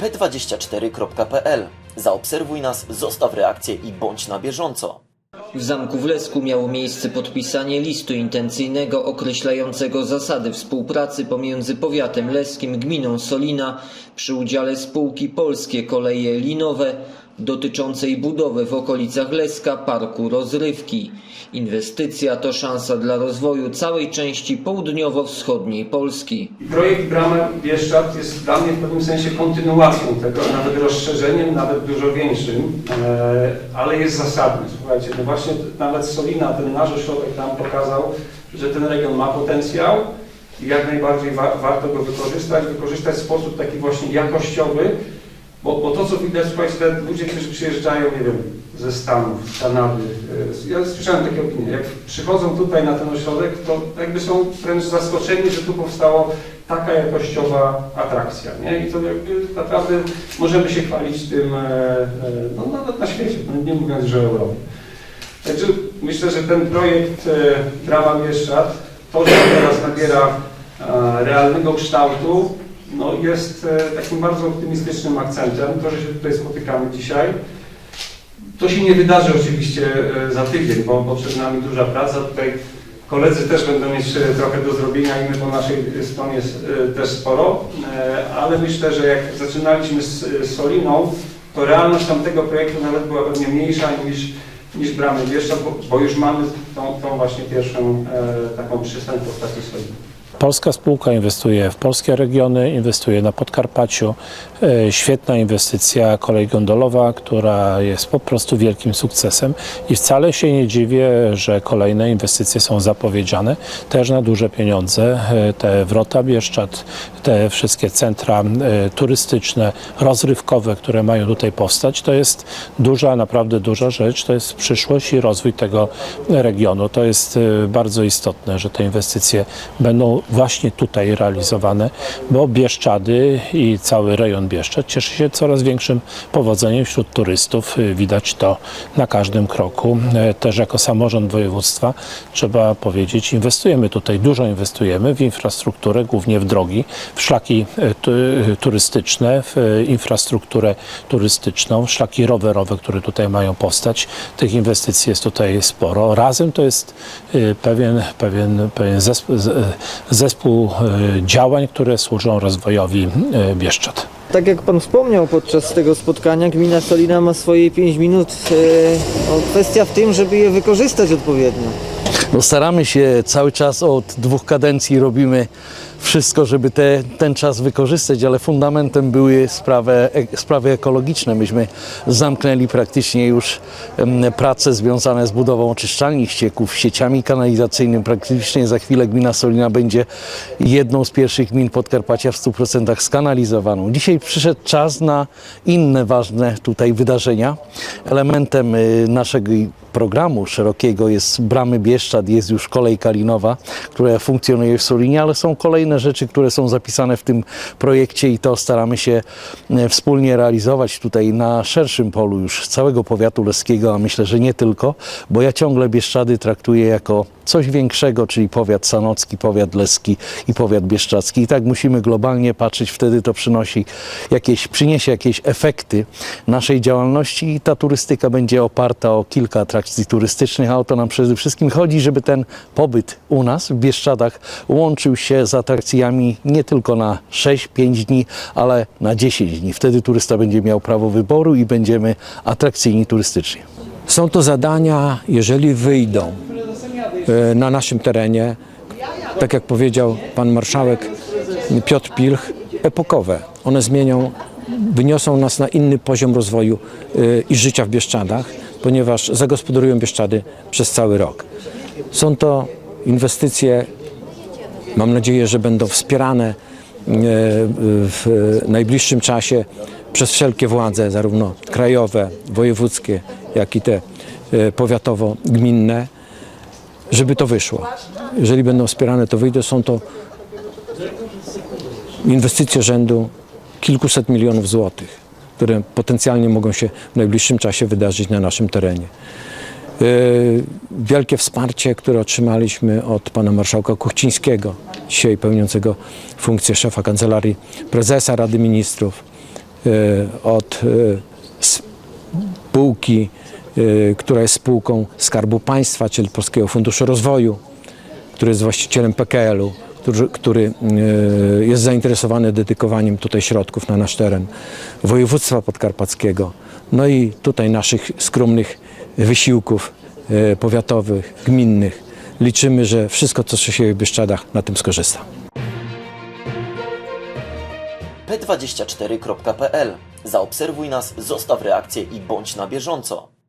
p24.pl. Zaobserwuj nas, zostaw reakcję i bądź na bieżąco. W Zamku w Lesku miało miejsce podpisanie listu intencyjnego określającego zasady współpracy pomiędzy powiatem leskim, gminą Solina przy udziale spółki Polskie Koleje Linowe dotyczącej budowy w okolicach Leska parku rozrywki. Inwestycja to szansa dla rozwoju całej części południowo-wschodniej Polski. Projekt Brama Bieszczad jest dla mnie w pewnym sensie kontynuacją tego, nawet rozszerzeniem, nawet dużo większym, e, ale jest zasadny. Słuchajcie, no właśnie nawet Solina, ten nasz ośrodek nam pokazał, że ten region ma potencjał i jak najbardziej wa warto go wykorzystać, wykorzystać w sposób taki właśnie jakościowy, bo, bo to co widać, te ludzie, którzy przyjeżdżają, nie wiem, ze Stanów, Kanady, e, ja słyszałem takie opinie, jak przychodzą tutaj na ten ośrodek, to jakby są wręcz zaskoczeni, że tu powstało taka jakościowa atrakcja, nie? I to jakby naprawdę możemy się chwalić tym, e, e, no nawet na świecie, no nie mówiąc, że Europie. Także myślę, że ten projekt Brama Bieszczad, to, że teraz nabiera realnego kształtu, no jest e, takim bardzo optymistycznym akcentem. To, że się tutaj spotykamy dzisiaj, to się nie wydarzy oczywiście e, za tydzień, bo, bo przed nami duża praca. Tutaj koledzy też będą mieć e, trochę do zrobienia i my po naszej stronie e, też sporo, ale myślę, że jak zaczynaliśmy z Soliną, to realność tamtego projektu nawet była pewnie mniejsza niż, niż Bramy Bieszczad, bo, bo już mamy tą, tą właśnie pierwszą taką przystań w postaci Soliny. Polska spółka inwestuje w polskie regiony, inwestuje na Podkarpaciu. E, Świetna inwestycja kolej gondolowa, która jest po prostu wielkim sukcesem i wcale się nie dziwię, że kolejne inwestycje są zapowiedziane też na duże pieniądze. E, Te wrota Bieszczad, te wszystkie centra e, turystyczne, rozrywkowe, które mają tutaj powstać, to jest duża, naprawdę duża rzecz. To jest przyszłość i rozwój tego regionu. To jest bardzo istotne, że te inwestycje będą właśnie tutaj realizowane, bo Bieszczady i cały rejon Bieszczad cieszy się coraz większym powodzeniem wśród turystów. Y, Widać to na każdym kroku. E, Też jako samorząd województwa trzeba powiedzieć, inwestujemy tutaj, dużo inwestujemy w infrastrukturę, głównie w drogi, w szlaki e, turystyczne, w infrastrukturę turystyczną, szlaki rowerowe, które tutaj mają powstać. Tych inwestycji jest tutaj sporo. Razem to jest y, pewien, pewien, pewien zespół, zespół y, działań, które służą rozwojowi y, Bieszczad. Tak jak Pan wspomniał podczas tego spotkania, gmina Solina ma swoje 5 minut. E, no, kwestia w tym, żeby je wykorzystać odpowiednio. No staramy się cały czas od dwóch kadencji robimy wszystko, żeby te, ten czas wykorzystać, ale fundamentem były sprawy, e, sprawy ekologiczne. Myśmy zamknęli praktycznie już prace związane z budową oczyszczalni ścieków, sieciami kanalizacyjnymi. Praktycznie za chwilę gmina Solina będzie jedną z pierwszych gmin Podkarpacia w 100% skanalizowaną. Dzisiaj przyszedł czas na inne ważne tutaj wydarzenia. Elementem y, naszego programu szerokiego jest Bramy Bieszczad, jest już kolej Kalinowa, która funkcjonuje w Solinie, ale są kolejne rzeczy, które są zapisane w tym projekcie i to staramy się e, wspólnie realizować tutaj na szerszym polu już całego powiatu leskiego, a myślę, że nie tylko, bo ja ciągle Bieszczady traktuję jako coś większego, czyli powiat sanocki, powiat leski i powiat bieszczadzki. I tak musimy globalnie patrzeć, wtedy to przynosi jakieś, przyniesie jakieś efekty naszej działalności i ta turystyka będzie oparta o kilka atrakcji turystycznych, a o to nam przede wszystkim chodzi, żeby ten pobyt u nas w Bieszczadach łączył się z atrakcjami nie tylko na 6-5 dni, ale na 10 dni. Wtedy turysta będzie miał prawo wyboru i będziemy atrakcyjni turystycznie. Są to zadania, jeżeli wyjdą e, na naszym terenie, tak jak powiedział pan marszałek Piotr Pilch, epokowe. One zmienią, wyniosą nas na inny poziom rozwoju e, i życia w Bieszczadach, ponieważ zagospodarują Bieszczady przez cały rok. Są to inwestycje, mam nadzieję, że będą wspierane e, w najbliższym czasie przez wszelkie władze, zarówno krajowe, wojewódzkie, jak i te e, powiatowo-gminne, żeby to wyszło. Jeżeli będą wspierane, to wyjdą. Są to inwestycje rzędu kilkuset milionów złotych, które potencjalnie mogą się w najbliższym czasie wydarzyć na naszym terenie. E, Wielkie wsparcie, które otrzymaliśmy od pana marszałka Kuchcińskiego, dzisiaj pełniącego funkcję szefa kancelarii prezesa Rady Ministrów, od e, spółki, e, która jest spółką Skarbu Państwa, czyli Polskiego Funduszu Rozwoju, który jest właścicielem PKL-u, który, który e, jest zainteresowany dedykowaniem tutaj środków na nasz teren, województwa podkarpackiego, no i tutaj naszych skromnych wysiłków e, powiatowych, gminnych. Liczymy, że wszystko, co się w Bieszczadach, na tym skorzysta. p24.pl. Zaobserwuj nas, zostaw reakcję i bądź na bieżąco.